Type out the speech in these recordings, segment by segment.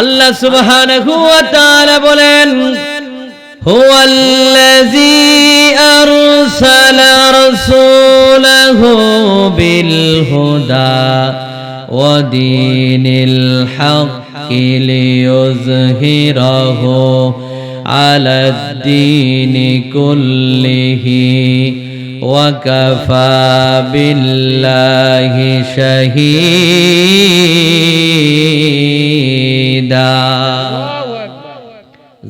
আল্লাহ সুবহানাহু ওয়া তাআলা বলেন هو الذي أرسل رسوله بالهدى ودين الحق ليظهره على الدين كله وكفى بالله شهيدا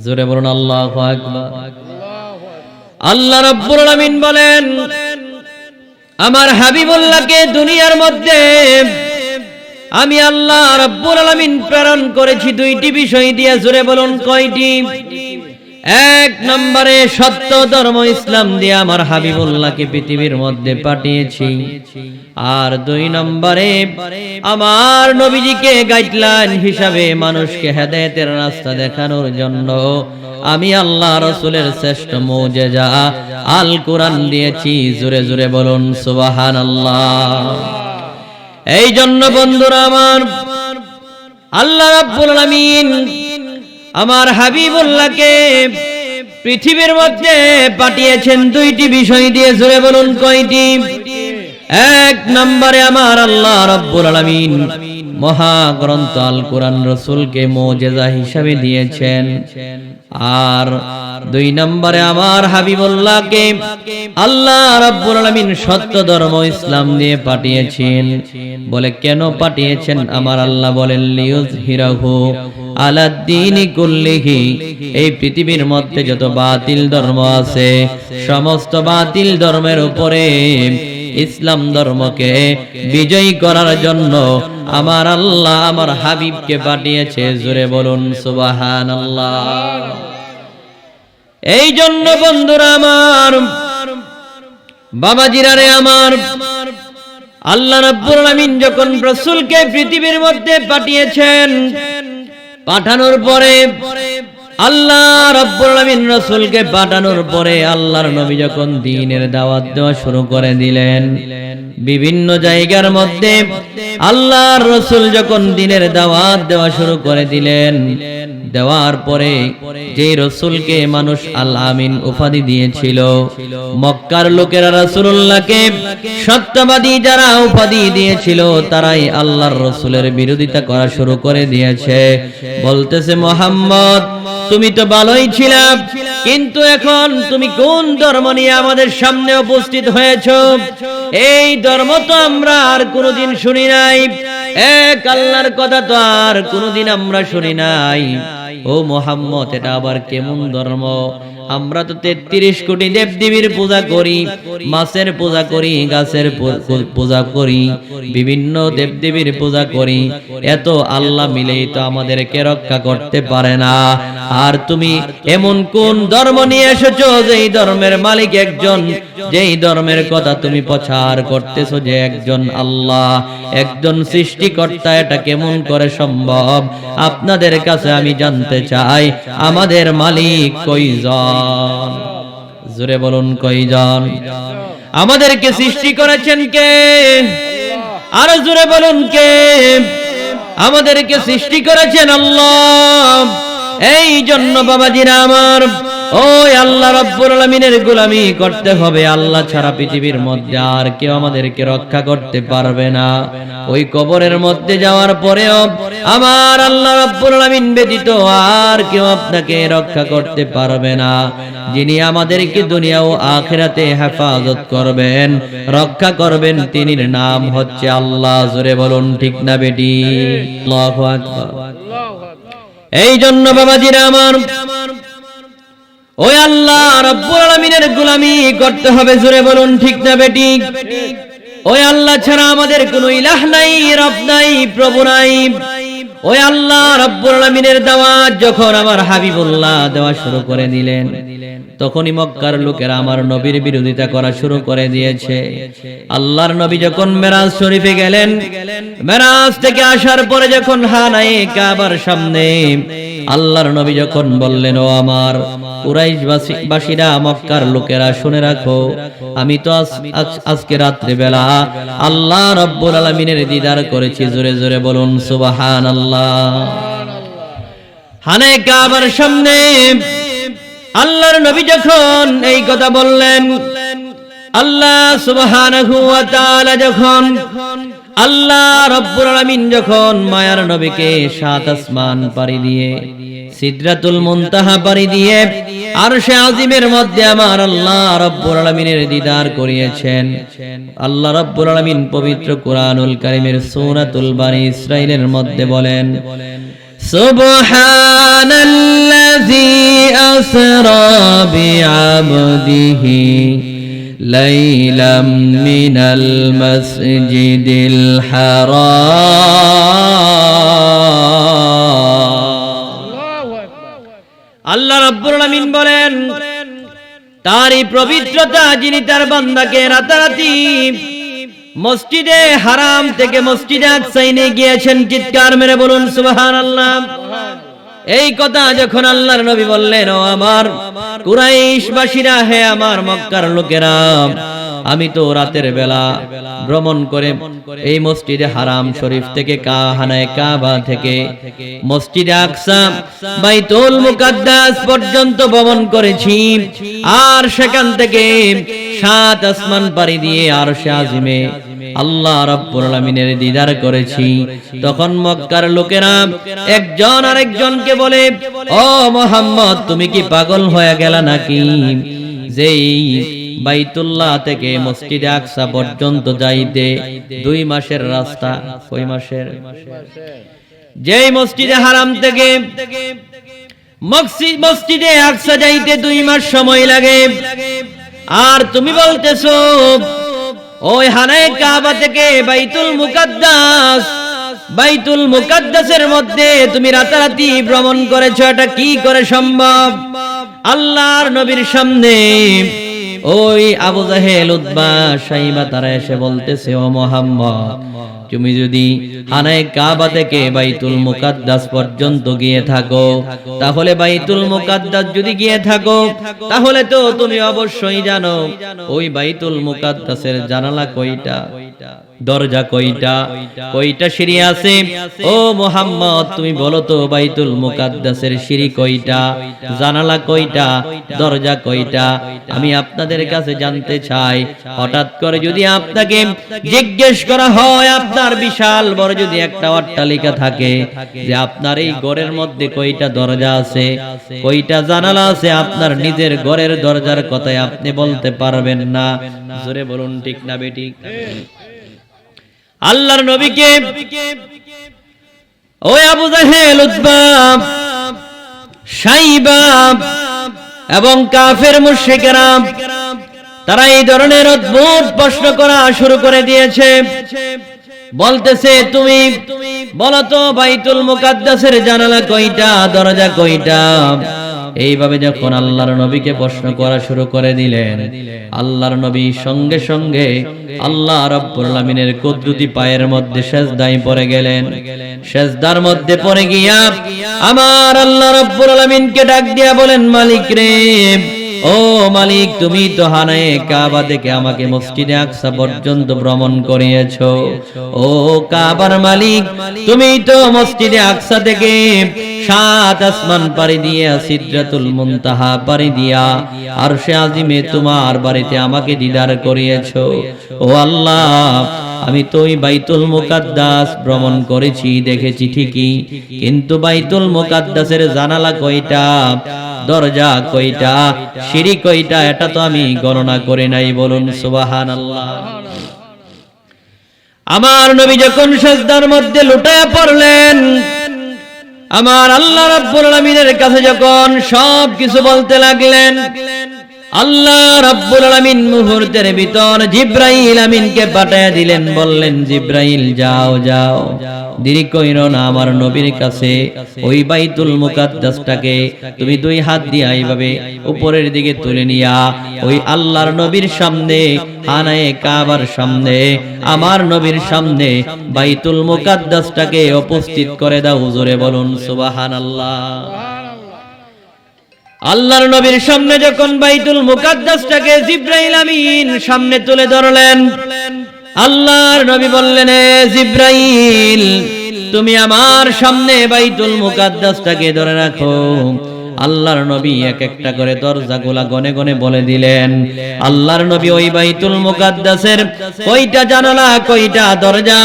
জোরে বলুন, আল্লাহ আল্লাহ রাব্বুল আলামিন বলেন, আমার হাবিবুল্লাহকে দুনিয়ার মধ্যে আমি আল্লাহ রাব্বুল আলামিন প্রেরণ করেছি দুইটি বিষয় দিয়ে, জোরে বলুন, কয়টি? এক নম্বরে সত্য ধর্ম ইসলাম দিয়ে আমার হাবিবুল্লাহকে পৃথিবীর মধ্যে পাঠিয়েছি। আর দুই নম্বরে আমার নবীজিকে গাইডলাইন হিসাবে মানুষকে হেদায়েতের রাস্তা দেখানোর জন্য আমি আল্লাহ রসুলের শ্রেষ্ঠ মৌজেজা আল কোরআন দিয়েছি। জোরে জোরে বলুন সুবাহান আল্লাহ এই জন্য বন্ধুরা আমার আল্লাহ রাব্বুল আলামিন আমার হাবিবুল্লাহকে পৃথিবীর মধ্যে পাঠিয়েছেন দুইটি বিষয় দিয়ে জোরে বলুন কয়টি? এক নম্বরে আমার আল্লাহ রাব্বুল আলামিন মহাগ্রন্থ আল কোরআন রসুলকে মোজেজা হিসাবে দিয়েছেন। আর দুই নম্বরে আমার হাবিবুল্লাহকে আল্লাহ রাব্বুল আলামিন সত্য ধর্ম ইসলাম দিয়ে পাঠিয়েছেন। বলে কেন পাঠিয়েছেন? আমার আল্লাহ বলেন লিউজ হিরাহু আলাদ্দিনি কুল্লিহি এই পৃথিবীর মধ্যে যত বাতিল ধর্ম আছে সমস্ত বাতিল ধর্মের উপরে ইসলাম ধর্মকে বিজয়ী করার জন্য আমার আল্লাহ আমার হাবিবকে পাঠিয়েছে। জোরে বলুন সুবাহান এই জন্য বন্ধুরা আমার বাবাজিরারে আমার আল্লাহ রাব্বুল আলামিন যখন রাসূলকে পৃথিবীর মধ্যে পাঠিয়েছেন পাঠানোর পরে আল্লাহ রাব্বুল আলামিন রাসূলকে পাঠানোর পরে আল্লাহর নবী যখন দিনের দাওয়াত দেওয়া শুরু করে দিলেন, বিভিন্ন জায়গার মধ্যে আল্লাহর রসুল যখন দিনের দাওয়াত দেওয়া শুরু করে দিলেন দেওয়ার পরে যে রসুলকে মানুষ আল আমিন উপাধি দিয়েছিল, মক্কার লোকেরা রসুল্লাহকে সত্যবাদী যারা উপাধি দিয়েছিল, তারাই আল্লাহর রসুলের বিরোধিতা করা শুরু করে দিয়েছে। বলতেছে মোহাম্মদ, তুমি তো ভালোই ছিলাম কিন্তু এখন তুমি কোন ধর্ম নিয়ে আমাদের সামনে উপস্থিত হয়েছ? এই ধর্ম তো আমরা আর কোনোদিন শুনি নাই। এক আল্লাহর কথা তো আর কোনোদিন আমরা শুনি নাই। ও মোহাম্মদ, এটা আবার কেমন ধর্ম? আমরা তো তেত্রিশ কোটি দেব দেবীর পূজা করি, মাছের পূজা করি, গাছের পূজা করি, বিভিন্ন দেব দেবীর পূজা করি, এত আল্লাহ মিলেই তো আমাদেরকে রক্ষা করতে পারে না। আর তুমি এমন কোন ধর্ম নিয়ে এসেছ যেই ধর্মের মালিক একজন? যেই ধর্মের কথা তুমি প্রচার করতেছো যে একজন আল্লাহ, একজন সৃষ্টিকর্তা, এটা কেমন করে সম্ভব? আপনাদের কাছে আমি জানতে চাই, আমাদের মালিক কইজন জোরে বলুন কইজন আমাদেরকে সৃষ্টি করেছেন কে? আরও জোরে বলুন কে? আমাদেরকে সৃষ্টি করেছেন আল্লাহ। এই জন্য বাবাজিরা আমার, ওই আল্লাহ রব্বুল আলামিনের গোলামি করতে হবে। আল্লাহ ছাড়া পৃথিবীর মধ্যে আর কেউ আমাদেরকে রক্ষা করতে পারবে না। ওই কবরের মধ্যে যাওয়ার পরেও আমার আল্লাহ রব্বুল আলামিন ব্যতীত আর কেউ আপনাকে রক্ষা করতে পারবে না। যিনি আমাদেরকে দুনিয়া ও আখেরাতে হেফাজত করবেন, রক্ষা করবেন, তিনি নাম হচ্ছে আল্লাহ। জোরে বলুন, ঠিক না বেটি? এই জন্য বাবাজিরা আমার, ওই আল্লাহ রব্বুল গোলামি করতে হবে, জোরে বলুন ঠিক না বেটি? ওই আল্লাহ ছাড়া আমাদের কোনো ইলাহ নাই, রব নাই, প্রভু নাই। ওই আল্লাহ রব্বুল দেওয়া দাওয়াত যখন আমার হাবিবুল্লাহ দেওয়া শুরু করে দিলেন, তখনই মক্কার লোকেরা আমার নবীর বিরোধিতা করা শুরু করে দিয়েছে। আল্লাহর নবী যখন মেরাজ শরীফে গেলেন, মেরাজ থেকে আসার পরে যখন হানাই কাবার সামনে আল্লাহর নবী যখন বললেন, ও আমার কুরাইশ বাসীরা, মক্কার লোকেরা, শুনে রাখো, আমি তো আজকে রাত্রে বেলা আল্লাহ রব্বুল আলমিনের দিদার করেছি। জোরে জোরে বলুন সুবাহান আল্লাহ হানে কাবার সামনে আল্লাহর নবী যখন এই কথা বললেন, আল্লাহ সুবহানাহু ওয়া তাআলা যখন আল্লাহ রব্বুর আলামিন যখন মায়ার নবীকে সাত আসমান পারি দিয়ে, সিদ্রাতুল মুনতাহা পারি দিয়ে, আরশে আজিমের মধ্যে আমার আল্লাহ রব্বুর আলামিনের দিদার করিয়েছেন, আল্লাহ রব্বুর আলামিন পবিত্র কোরআনুল কারীমের সূরাতুল বানী ইসরাইলের মধ্যে বলেন, সুবহানাল্লাযী আসরা বিআবদিহি ليلا من المسجد الحرام আল্লাহ রাব্বুল আলামিন বলেন তারই পবিত্রতা যিনি তার বান্দাকে রাতারাতি মসজিদে হারাম থেকে মসজিদে আকসাই নিয়ে গিয়েছেন চিৎকার মেরে বলুন সুবহানাল্লাহ এই কথা যখন আল্লাহর নবী বললেন, ও আমার কুরাইশবাসীরা, হে আমার মক্কার লোকেরা, আমি তো রাতের বেলা ভ্রমণ করে এই মসজিদে হারাম শরীফ থেকে কাহানায় কাবা থেকে মসজিদে আকসা, বাইতুল মুকাদ্দাস পর্যন্ত ভ্রমণ করেছি। আর সেখান থেকে সাত আসমান পাড়ি দিয়ে আর সে আজিমে আল্লাহ রাব্বুল আলামিনের দিদার করেছি। তখন মক্কার লোকেরা একজন আরেকজনকে বলে, ও মোহাম্মদ, তুমি কি পাগল হয়ে গেলা নাকি? যেই বাইতুল্লাহ থেকে মসজিদে আকসা পর্যন্ত যাইতে দুই মাসের রাস্তা। কই মাসের? যেই মসজিদে হারাম থেকে মসজিদে আকসা যাইতে দুই মাস সময় লাগে। আর তুমি বলতেছো ওই হানায় কাবা থেকে বাইতুল মুকাদ্দাস। বাইতুল মুকাদ্দাসের মধ্যে তুমি রাতারাতি ভ্রমণ করেছ, এটা কি করে সম্ভব? আল্লাহর নবীর সামনে ওই আবু জাহেল উদ্বা সাইবা তারা এসে বলতেছে, ও মোহাম্মদ, তুমি যদি হানায় কাবা থেকে বাইতুল মুকাদ্দাস পর্যন্ত গিয়ে থাকো, তাহলে বাইতুল মুকাদ্দাস যদি গিয়ে থাকো, তাহলে তো তুমি অবশ্যই জানো, ওই বাইতুল মুকাদ্দাসের জানালা কয়টা? দরজা কয়টা? কয়টা সিঁড়ি আছে? ও মোহাম্মদ, তুমি বলো তো বাইতুল মুকাদ্দাসের সিঁড়ি কয়টা? জানালা কয়টা? দরজা কয়টা? আমি আপনাদের কাছে জানতে চাই। হঠাৎ করে যদি আপনাকে জিজ্ঞেস করা হয়, আপনার বিশাল বড় যদি একটা অট্টালিকা থাকে যে আপনার এই ঘরের মধ্যে কয়টা দরজা আছে, কয়টা জানালা আছে, আপনার নিজের ঘরের দরজার কথাই আপনি বলতে পারবেন না। জোরে বলুন, ঠিক না বেটি আল্লাহর নবীকে। ওই আবু জাহেল, উতবা, সাইবা এবং কাফের মুশরিকেরা, তারা এই ধরনের অদ্ভুত প্রশ্ন করা শুরু করে দিয়েছে। বলতেছে, তুমি বলো তো, বাইতুল মুকাদ্দাসের জানালা কয়টা, দরজা কয়টা? এইভাবে যখন আল্লাহর নবীকে প্রশ্ন করা শুরু করে দিলেন, আল্লাহর নবী সঙ্গে সঙ্গে আল্লাহ রাব্বুল আলামিনের পায়ের মধ্যে সেজদাই পরে গেলেন। সেজদার মধ্যে পরে গিয়া আমার আল্লাহ রব্বুর আলমিনকে ডাক দিয়া বলেন, মালিক রে ও মালিক, তুমি তো হানায়ে কাবা থেকে আমাকে মসজিদে আকসা পর্যন্ত ভ্রমণ করিয়েছো। ও কাবার মালিক, তুমি তো মসজিদে আকসা থেকে সাত আসমান পাড়ি দিয়ে, সিদ্রাতুল মুনতাহা পাড়ি দিয়া আর সে আজিমে তোমার বাড়িতে আমাকে দিদার করিয়েছো। ও আল্লাহ, আমি তো ওই বাইতুল মুকাদ্দাস ভ্রমণ করেছি, দেখেছি ঠিকই। কিন্তু বাইতুল মুকাদ্দাসের জানালা কয়টা? দরজা কয়টা সিঁড়ি কয়টা এটা তো আমি গণনা করে নাই বলুন সুবাহান আল্লাহ আমার নবী যখন সাজদার মধ্যে লুটায় পড়লেন, আমার আল্লাহ রাব্বুল আলামিনের কাছে যখন সব কিছু বলতে লাগলেন আল্লাহ রাব্বুল আলামিন মুহূর্তের ভিতর জিব্রাইল আমিনকে পাঠায়া দিলেন, বললেন, জিব্রাইল, যাও যাও। দেরি কইরো না, আমার নবীর কাছে ওই বাইতুল মুকাদ্দাসটাকে তুমি দুই হাত দিয়ে এইভাবে উপরের দিকে তুলে নিয়া, ওই আল্লাহর নবীর সামনে, হানায়ে কাবার সামনে, আমার নবীর সামনে বাইতুল মুকাদ্দাসটাকে উপস্থিত করে দাও হুজুরে বলুন, সুবহানাল্লাহ। আল্লাহর নবীর সামনে যখন বাইতুল মুকাদ্দাসটাকে জিব্রাইল আমিন সামনে তুলে ধরলেন, আল্লাহর নবী বললেন, "এ জিব্রাইল, তুমি আমার সামনে বাইতুল মুকাদ্দাসটাকে ধরে রাখো। আল্লাহর নবী এক একটা করে দরজাগুলা গনে গনে বলে দিলেন। আল্লাহর নবী ওই বাইতুল মুকাদ্দাসের কয়টা জানালা, কয়টা দরজা,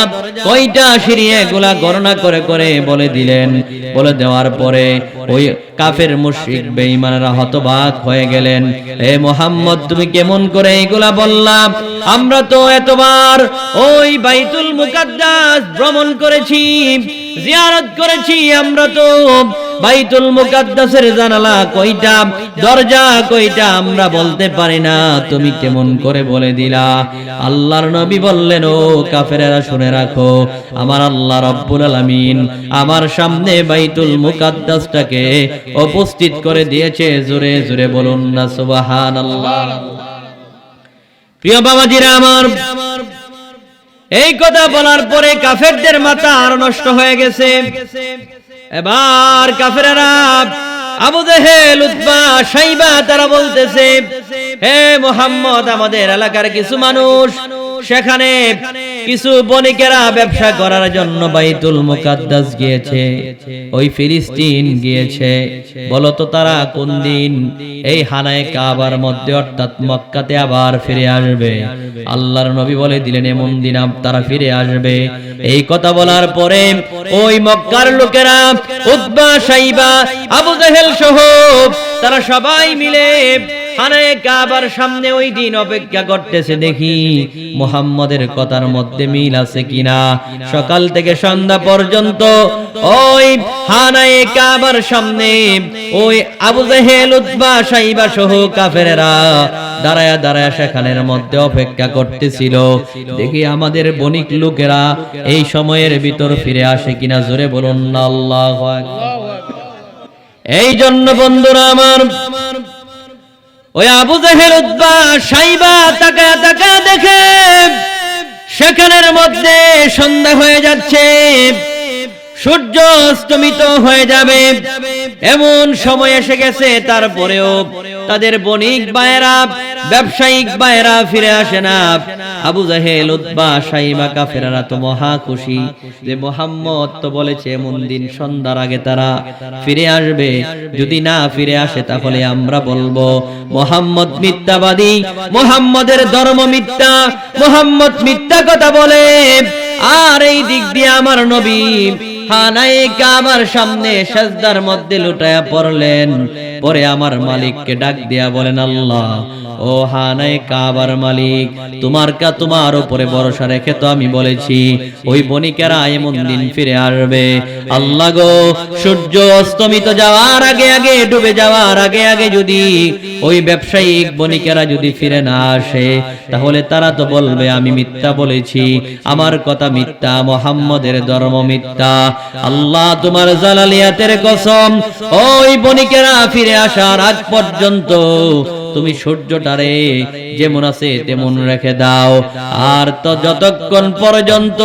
কয়টা সিঁড়ি এগুলা গণনা করে করে বলে দিলেন। বলে দেওয়ার পরে ওই কাফের মুশরিক বেঈমানরা হতবাক হয়ে গেলেন। হে মোহাম্মদ, তুমি কেমন করে এগুলা বললাম আমরা তো এতবার ওই বাইতুল মুকাদ্দাস ভ্রমণ করেছি, জিয়ারত করেছি, আমরা তো বাইতুল মুকাদ্দাসের জানালা কয়টা, দরজা কয়টা আমরা বলতে পারি না। তুমি কেমন করে বলে দিলা? আল্লাহর নবী বললেন, ও কাফেরেরা, শুনে রাখো, আমার আল্লাহ রব্বুল আলামিন আমার সামনে বাইতুল মুকাদ্দাসটাকে উপস্থিত করে দিয়েছে। জোরে জোরে বলুন না, সুবহানাল্লাহ। প্রিয় বাবাজিরা আমার, এই কথা বলার পরে কাফেরদের মাথা আর নষ্ট হয়ে গেছে। এবার কাফেরারা আবু জেহেল, উতবা, সাইবা, তারা বলতেছে, হে মোহাম্মদ, আমাদের এলাকার কিছু মানুষ, সেখানে কিছু বণিকেরা ব্যবসা করার জন্য বাইতুল মুকাদ্দাস গিয়েছে, ওই ফিলিস্তিন গিয়েছে। বলতো তারা, কোন দিন এই হানায় কাবার মধ্যে, অর্থাৎ মক্কাতে আবার ফিরে আসবে? আল্লাহর নবী বলে দিলেন, এমন দিন তারা ফিরে আসবে। এই কথা বলার পরে ওই মক্কার লোকেরা উদ্বা, সাইবা, আবু জাহেল সহ তারা সবাই মিলে হানায় কাবার সামনে ওই দিন অপেক্ষা করতেছে দেখি মোহাম্মদের কথার মধ্যে মিল আছে কিনা। সকাল থেকে সন্ধ্যা পর্যন্ত ওই সামনে ওই আবু জাহেল সাইবা সহ কাফেরেরা দাঁড়ায়া দাঁড়ায়া সেখানের মধ্যে অপেক্ষা করতেছিল। দেখি আমাদের বণিক লোকেরা এই সময়ের ভিতর ফিরে আসে কিনা জোরে বলুন আল্লাহ এই জন্য বন্ধুরা আমার ওই আবু জাহেল উদ্বা সাইবা তাকা তাকা দেখে সেখানের মধ্যে সন্ধ্যা হয়ে যাচ্ছে। সূর্য অস্তমিত হয়ে যাবে। এমন সময় এসে গেছে, তারপরেও তাদের বণিক বায়েরা ব্যবসায়িক বায়েরা ফিরে আসে না। আবু জাহেল উদ্বা সাইবা, কাফেরারা তো মহা খুশি যে মোহাম্মদ তো বলেছে, এমন দিন সন্ধ্যার আগে তারা ফিরে আসবে। যদি না ফিরে আসে, তাহলে আমরা বলব, মোহাম্মদ মিথ্যাবাদী, মোহাম্মদের ধর্ম মিথ্যা, মোহাম্মদ মিথ্যা কথা বলে, আর এই দিক দিয়ে আমার নবী হানাই কাবার সামনে সাজদার মধ্যে লুটায়া পড়লেন। পরে আমার মালিককে ডাক দিয়া বলেন আল্লাহ ও হানাই কাবার মালিক, তোমার কা তোমার উপরে ভরসা রেখে তো আমি বলেছি, ওই বণিকেরা এমন দিন ফিরে আসবে। আল্লাহ গো, সূর্য অস্তমিত যাওয়ার আগে আগে, ডুবে যাওয়ার আগে আগে যদি ওই ব্যবসায়িক বণিকেরা যদি ফিরে না আসে, তাহলে তারা তো বলবে, আমি মিথ্যা বলেছি, আমার কথা মিথ্যা, মোহাম্মদের ধর্ম মিথ্যা। আল্লাহ তোমার জালালিয়াতের কসম, ওই বণিকেরা ফিরে আসার আগ পর্যন্ত তুমি সূর্যটারে যেমন আছে তেমন রেখে দাও। আর তো যতক্ষণ পর্যন্ত